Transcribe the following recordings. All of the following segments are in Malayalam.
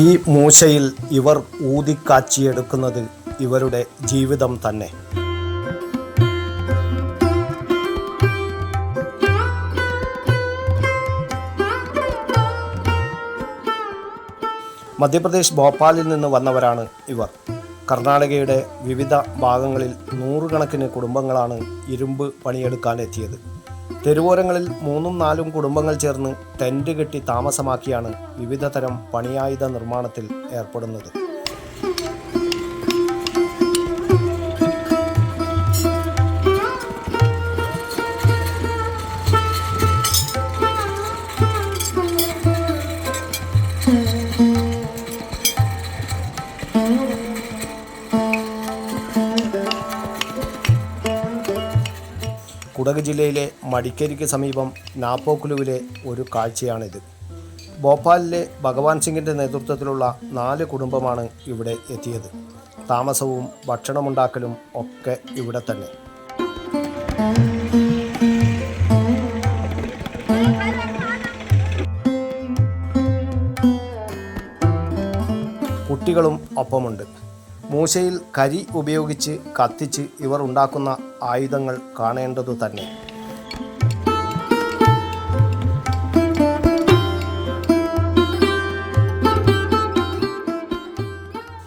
ഈ മൂശയിൽ ഇവർ ഊതിക്കാച്ചിയെടുക്കുന്നത് ഇവരുടെ ജീവിതം തന്നെ. മധ്യപ്രദേശ് ഭോപ്പാലിൽ നിന്ന് വന്നവരാണ് ഇവർ. കർണാടകയുടെ വിവിധ ഭാഗങ്ങളിൽ നൂറുകണക്കിന് കുടുംബങ്ങളാണ് ഇരുമ്പ് പണിയെടുക്കാനെത്തിയത്. തെരുവോരങ്ങളിൽ മൂന്നും നാലും കുടുംബങ്ങൾ ചേർന്ന് ടെന്റ് കെട്ടി താമസമാക്കിയാണ് വിവിധ തരം പണിയായുധ നിർമ്മാണത്തിൽ ഏർപ്പെടുന്നത്. കുടക് ജില്ലയിലെ മടിക്കേരിക്ക് സമീപം നാപ്പോക്കുലുവിലെ ഒരു കാഴ്ചയാണിത്. ഭോപ്പാലിലെ ഭഗവാൻ സിംഗിന്റെ നേതൃത്വത്തിലുള്ള നാല് കുടുംബമാണ് ഇവിടെ എത്തിയത്. താമസവും ഭക്ഷണമുണ്ടാക്കലും ഒക്കെ ഇവിടെ തന്നെ. കുട്ടികളും ഒപ്പമുണ്ട്. മൂശയിൽ കരി ഉപയോഗിച്ച് കത്തിച്ച് ഇവർ ഉണ്ടാക്കുന്ന ആയുധങ്ങൾ കാണേണ്ടതു തന്നെ.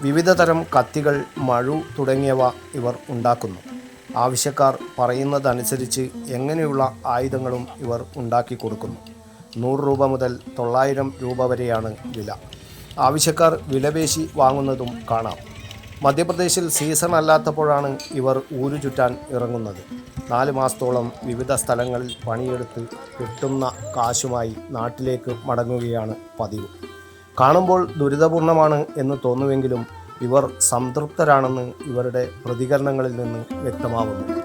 വിവിധതരം കത്തികൾ മഴു തുടങ്ങിയവ ഇവർ ഉണ്ടാക്കുന്നു. ആവശ്യക്കാർ പറയുന്നതനുസരിച്ച് എങ്ങനെയുള്ള ആയുധങ്ങളും ഇവർ ഉണ്ടാക്കി കൊടുക്കുന്നു. നൂറ് രൂപ മുതൽ തൊള്ളായിരം രൂപ വരെയാണ് വില. ആവശ്യക്കാർ വിലപേശി വാങ്ങുന്നതും കാണാം. മധ്യപ്രദേശിൽ സീസൺ അല്ലാത്തപ്പോഴാണ് ഇവർ ഊരു ചുറ്റാൻ ഇറങ്ങുന്നത്. നാല് മാസത്തോളം വിവിധ സ്ഥലങ്ങളിൽ പണിയെടുത്ത് കിട്ടുന്ന കാശുമായി നാട്ടിലേക്ക് മടങ്ങുകയാണ് പതിവ്. കാണുമ്പോൾ ദുരിതപൂർണമാണ് എന്ന് തോന്നുമെങ്കിലും ഇവർ സംതൃപ്തരാണെന്ന് ഇവരുടെ പ്രതികരണങ്ങളിൽ നിന്ന് വ്യക്തമാവുന്നു.